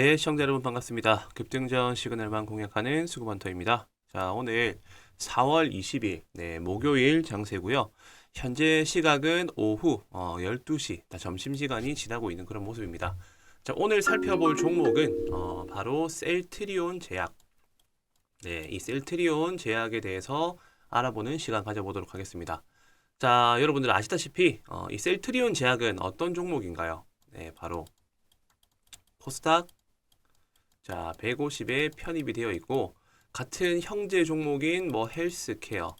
네, 시청자 여러분 반갑습니다. 급등전 시그널만 공략하는 수구번터입니다. 자, 오늘 4월 20일, 네, 목요일 장세고요. 현재 시각은 오후 어, 12시, 다 점심시간이 지나고 있는 그런 모습입니다. 자, 오늘 살펴볼 종목은 어, 바로 셀트리온 제약. 네, 이 셀트리온 제약에 대해서 알아보는 시간 가져보도록 하겠습니다. 자, 여러분들 아시다시피 어, 이 셀트리온 제약은 어떤 종목인가요? 네, 바로 코스닥 자 150에 편입이 되어 있고 같은 형제 종목인 뭐 헬스케어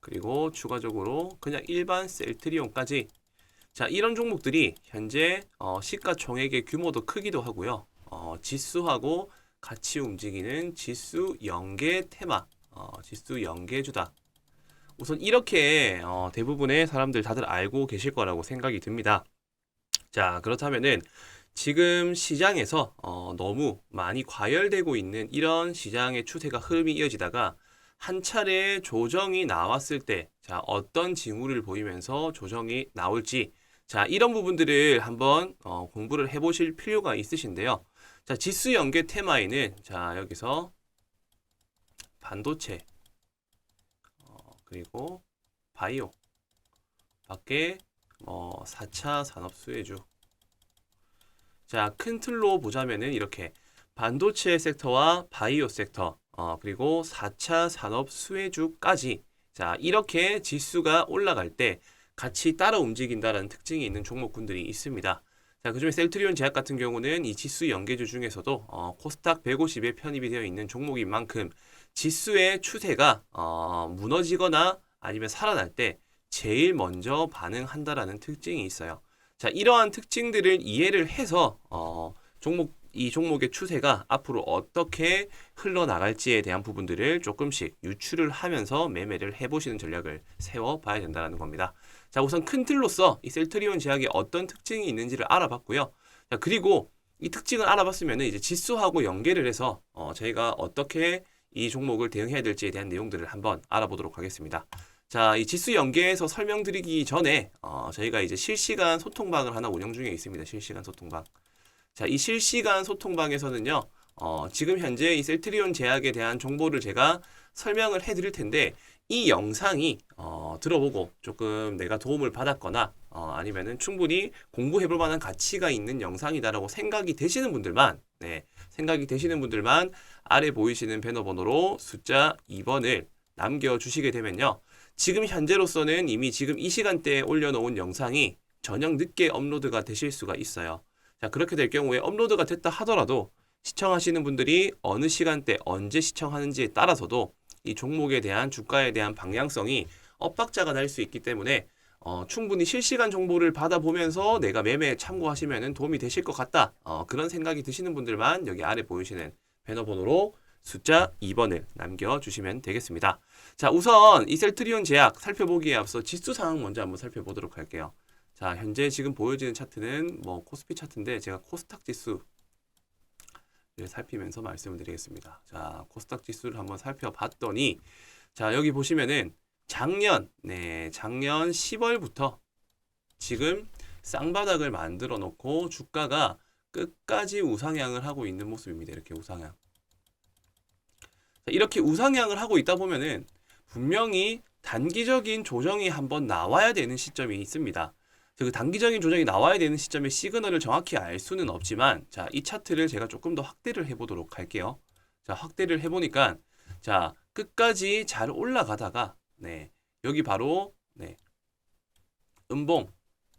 그리고 추가적으로 그냥 일반 셀트리온까지. 자 이런 종목들이 현재 어, 시가총액의 규모도 크기도 하고요. 어, 지수하고 같이 움직이는 지수 연계 테마 어, 지수 연계주다. 우선 이렇게 어, 대부분의 사람들 다들 알고 계실 거라고 생각이 듭니다. 자 그렇다면은 지금 시장에서 어, 너무 많이 과열되고 있는 이런 시장의 추세가 흐름이 이어지다가 한 차례 조정이 나왔을 때, 자, 어떤 징후를 보이면서 조정이 나올지, 자, 이런 부분들을 한번 어, 공부를 해보실 필요가 있으신데요. 자, 지수 연계 테마에는, 자, 여기서 반도체, 어, 그리고 바이오, 밖에 어, 4차 산업 수혜주, 자, 큰 틀로 보자면은 이렇게 반도체 섹터와 바이오 섹터, 어, 그리고 4차 산업 수혜주까지 자, 이렇게 지수가 올라갈 때 같이 따라 움직인다라는 특징이 있는 종목군들이 있습니다. 자, 그중에 셀트리온 제약 같은 경우는 이 지수 연계주 중에서도 어, 코스닥 150에 편입이 되어 있는 종목인 만큼 지수의 추세가 어, 무너지거나 아니면 살아날 때 제일 먼저 반응한다라는 특징이 있어요. 자, 이러한 특징들을 이해를 해서 어, 종목 이 종목의 추세가 앞으로 어떻게 흘러나갈지에 대한 부분들을 조금씩 유추를 하면서 매매를 해보시는 전략을 세워봐야 된다는 겁니다. 자, 우선 큰 틀로서 이 셀트리온 제약에 어떤 특징이 있는지를 알아봤고요. 자, 그리고 이 특징을 알아봤으면 이제 지수하고 연계를 해서 어, 저희가 어떻게 이 종목을 대응해야 될지에 대한 내용들을 한번 알아보도록 하겠습니다. 자, 이 지수 연계에서 설명드리기 전에 어, 저희가 이제 실시간 소통방을 하나 운영 중에 있습니다. 실시간 소통방. 자, 이 실시간 소통방에서는요. 어, 지금 현재 이 셀트리온 제약에 대한 정보를 제가 설명을 해드릴 텐데 이 영상이 어, 들어보고 조금 내가 도움을 받았거나 어, 아니면은 충분히 공부해볼 만한 가치가 있는 영상이다라고 생각이 되시는 분들만 네, 생각이 되시는 분들만 아래 보이시는 배너 번호로 숫자 2번을 남겨주시게 되면요. 지금 현재로서는 이미 지금 이 시간대에 올려놓은 영상이 저녁 늦게 업로드가 되실 수가 있어요. 자, 그렇게 될 경우에 업로드가 됐다 하더라도 시청하시는 분들이 어느 시간대 언제 시청하는지에 따라서도 이 종목에 대한 주가에 대한 방향성이 엇박자가 날 수 있기 때문에 어, 충분히 실시간 정보를 받아보면서 내가 매매에 참고하시면 도움이 되실 것 같다. 어, 그런 생각이 드시는 분들만 여기 아래 보이시는 배너 번호로 숫자 2번을 남겨주시면 되겠습니다. 자, 우선 이 셀트리온 제약 살펴보기에 앞서 지수 상황 먼저 한번 살펴보도록 할게요. 자, 현재 지금 보여지는 차트는 뭐 코스피 차트인데 제가 코스닥 지수 를 살피면서 말씀을 드리겠습니다. 자, 코스닥 지수를 한번 살펴봤더니 자, 여기 보시면은 작년 네, 작년 10월부터 지금 쌍바닥을 만들어 놓고 주가가 끝까지 우상향을 하고 있는 모습입니다. 이렇게 우상향. 자, 이렇게 우상향을 하고 있다 보면은 분명히 단기적인 조정이 한번 나와야 되는 시점이 있습니다. 그 단기적인 조정이 나와야 되는 시점에 시그널을 정확히 알 수는 없지만 자, 이 차트를 제가 조금 더 확대를 해 보도록 할게요. 자, 확대를 해 보니까 자, 끝까지 잘 올라가다가 네. 여기 바로 네. 음봉.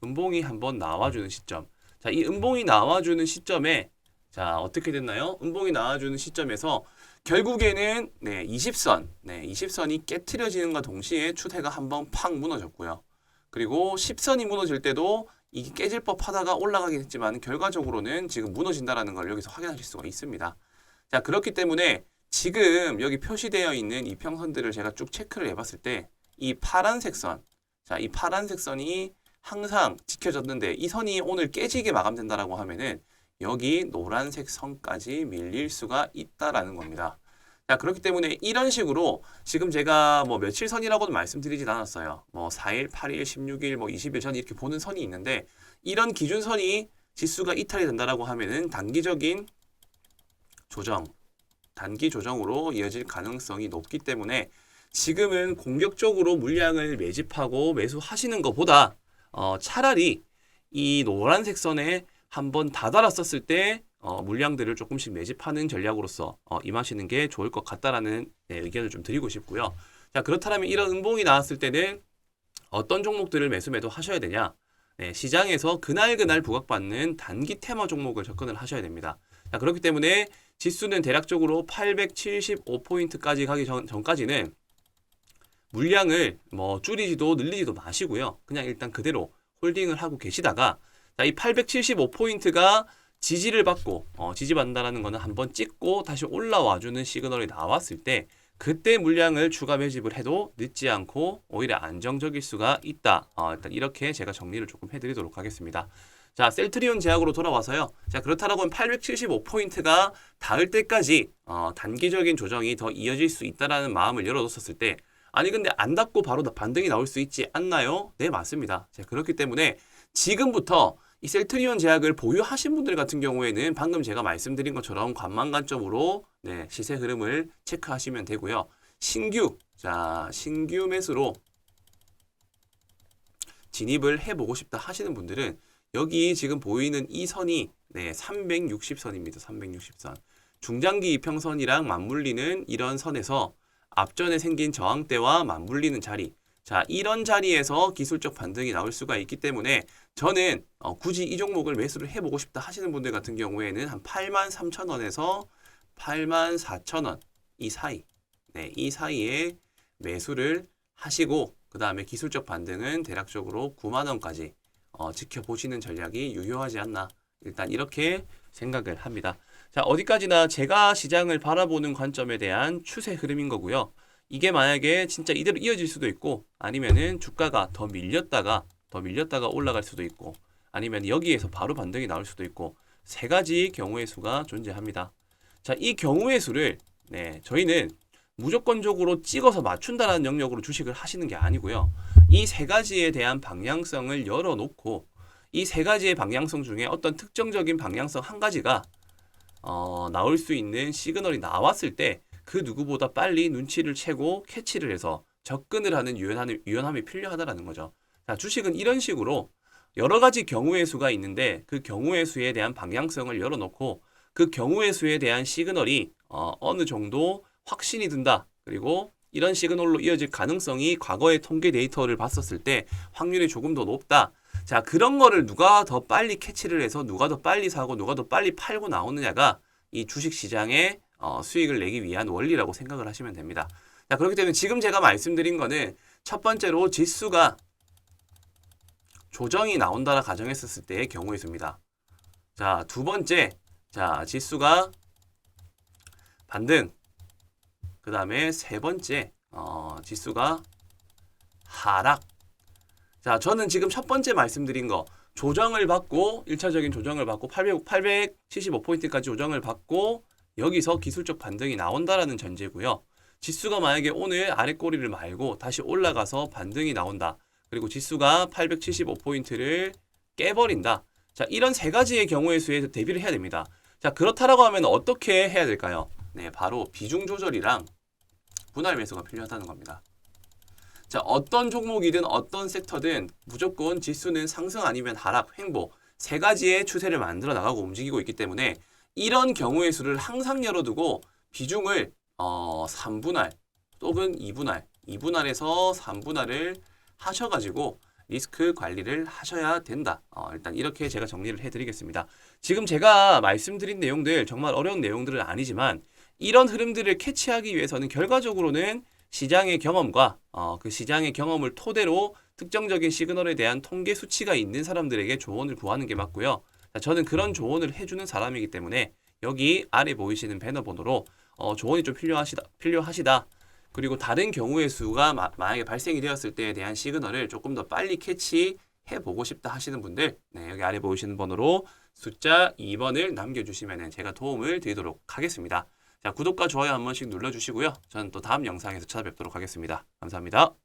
음봉이 한번 나와 주는 시점. 자, 이 음봉이 나와 주는 시점에 자, 어떻게 됐나요? 음봉이 나와 주는 시점에서 결국에는 네, 20선. 네, 20선이 깨트려지는과 동시에 추세가 한번 팍 무너졌고요. 그리고 10선이 무너질 때도 이게 깨질 법 하다가 올라가긴 했지만 결과적으로는 지금 무너진다라는 걸 여기서 확인하실 수가 있습니다. 자, 그렇기 때문에 지금 여기 표시되어 있는 이 평선들을 제가 쭉 체크를 해봤을 때 이 파란색 선, 자, 이 파란색 선이 항상 지켜졌는데 이 선이 오늘 깨지게 마감된다라고 하면은 여기 노란색 선까지 밀릴 수가 있다라는 겁니다. 자, 그렇기 때문에 이런 식으로 지금 제가 뭐 며칠 선이라고도 말씀드리진 않았어요. 뭐 4일, 8일, 16일, 뭐 20일 전 이렇게 보는 선이 있는데 이런 기준선이 지수가 이탈이 된다라고 하면은 단기적인 조정, 단기 조정으로 이어질 가능성이 높기 때문에 지금은 공격적으로 물량을 매집하고 매수하시는 것보다 어, 차라리 이 노란색 선에 한번 다 달았었을 때 어, 물량들을 조금씩 매집하는 전략으로서 어, 임하시는 게 좋을 것 같다라는 네, 의견을 좀 드리고 싶고요. 자 그렇다면 이런 음봉이 나왔을 때는 어떤 종목들을 매수 매도 하셔야 되냐? 네, 시장에서 그날 그날 부각받는 단기 테마 종목을 접근을 하셔야 됩니다. 자 그렇기 때문에 지수는 대략적으로 875포인트까지 가기 전, 전까지는 물량을 뭐 줄이지도 늘리지도 마시고요. 그냥 일단 그대로 홀딩을 하고 계시다가 자, 이 875포인트가 지지를 받고 어, 지지받는다라는 거는 한번 찍고 다시 올라와 주는 시그널이 나왔을 때 그때 물량을 추가 매집을 해도 늦지 않고 오히려 안정적일 수가 있다. 어, 일단 이렇게 제가 정리를 조금 해드리도록 하겠습니다. 자, 셀트리온 제약으로 돌아와서요. 자, 그렇다라고 하면 875포인트가 닿을 때까지 어, 단기적인 조정이 더 이어질 수 있다라는 마음을 열어뒀었을 때 아니 근데 안 닿고 바로 반등이 나올 수 있지 않나요? 네, 맞습니다. 자, 그렇기 때문에 지금부터 이 셀트리온 제약을 보유하신 분들 같은 경우에는 방금 제가 말씀드린 것처럼 관망 관점으로 네, 시세 흐름을 체크하시면 되고요. 신규, 자, 신규 매수로 진입을 해보고 싶다 하시는 분들은 여기 지금 보이는 이 선이 네, 360선입니다. 360선. 중장기 이평선이랑 맞물리는 이런 선에서 앞전에 생긴 저항대와 맞물리는 자리. 자, 이런 자리에서 기술적 반등이 나올 수가 있기 때문에 저는 어, 굳이 이 종목을 매수를 해보고 싶다 하시는 분들 같은 경우에는 한 8만 3천 원에서 8만 4천 원 이 사이, 네, 이 사이에 매수를 하시고 그 다음에 기술적 반등은 대략적으로 9만 원까지 어, 지켜보시는 전략이 유효하지 않나 일단 이렇게 생각을 합니다. 자 어디까지나 제가 시장을 바라보는 관점에 대한 추세 흐름인 거고요. 이게 만약에 진짜 이대로 이어질 수도 있고 아니면은 주가가 더 밀렸다가 더 밀렸다가 올라갈 수도 있고 아니면 여기에서 바로 반등이 나올 수도 있고 세 가지 경우의 수가 존재합니다. 자, 이 경우의 수를 네, 저희는 무조건적으로 찍어서 맞춘다라는 영역으로 주식을 하시는 게 아니고요. 이 세 가지에 대한 방향성을 열어놓고 이 세 가지의 방향성 중에 어떤 특정적인 방향성 한 가지가 어, 나올 수 있는 시그널이 나왔을 때 그 누구보다 빨리 눈치를 채고 캐치를 해서 접근을 하는 유연함이, 유연함이 필요하다라는 거죠. 자, 주식은 이런 식으로 여러 가지 경우의 수가 있는데 그 경우의 수에 대한 방향성을 열어놓고 그 경우의 수에 대한 시그널이 어, 어느 정도 확신이 든다. 그리고 이런 시그널로 이어질 가능성이 과거의 통계 데이터를 봤었을 때 확률이 조금 더 높다. 자, 그런 거를 누가 더 빨리 캐치를 해서 누가 더 빨리 사고 누가 더 빨리 팔고 나오느냐가 이 주식 시장의 어, 수익을 내기 위한 원리라고 생각을 하시면 됩니다. 자, 그렇기 때문에 지금 제가 말씀드린 거는 첫 번째로 지수가 조정이 나온다라 가정했었을 때의 경우의 수입니다. 자, 두 번째, 자, 지수가 반등. 그 다음에 세 번째, 어, 지수가 하락. 자, 저는 지금 첫 번째 말씀드린 거, 조정을 받고, 1차적인 조정을 받고, 800, 875포인트까지 조정을 받고, 여기서 기술적 반등이 나온다라는 전제고요. 지수가 만약에 오늘 아래 꼬리를 말고 다시 올라가서 반등이 나온다. 그리고 지수가 875포인트를 깨버린다. 자, 이런 세 가지의 경우의 수에 대비를 해야 됩니다. 자, 그렇다라고 하면 어떻게 해야 될까요? 네, 바로 비중 조절이랑 분할 매수가 필요하다는 겁니다. 자, 어떤 종목이든 어떤 섹터든 무조건 지수는 상승 아니면 하락, 횡보 세 가지의 추세를 만들어 나가고 움직이고 있기 때문에 이런 경우의 수를 항상 열어두고 비중을 어, 3분할 또는 2분할, 2분할에서 3분할을 하셔가지고 리스크 관리를 하셔야 된다. 어, 일단 이렇게 제가 정리를 해드리겠습니다. 지금 제가 말씀드린 내용들 정말 어려운 내용들은 아니지만 이런 흐름들을 캐치하기 위해서는 결과적으로는 시장의 경험과 어, 그 시장의 경험을 토대로 특정적인 시그널에 대한 통계 수치가 있는 사람들에게 조언을 구하는 게 맞고요. 자, 저는 그런 조언을 해주는 사람이기 때문에 여기 아래 보이시는 배너 번호로 어, 조언이 좀 필요하시다, 필요하시다. 그리고 다른 경우의 수가 마, 만약에 발생이 되었을 때에 대한 시그널을 조금 더 빨리 캐치해 보고 싶다 하시는 분들, 네, 여기 아래 보이시는 번호로 숫자 2번을 남겨주시면 제가 도움을 드리도록 하겠습니다. 자, 구독과 좋아요 한 번씩 눌러주시고요. 저는 또 다음 영상에서 찾아뵙도록 하겠습니다. 감사합니다.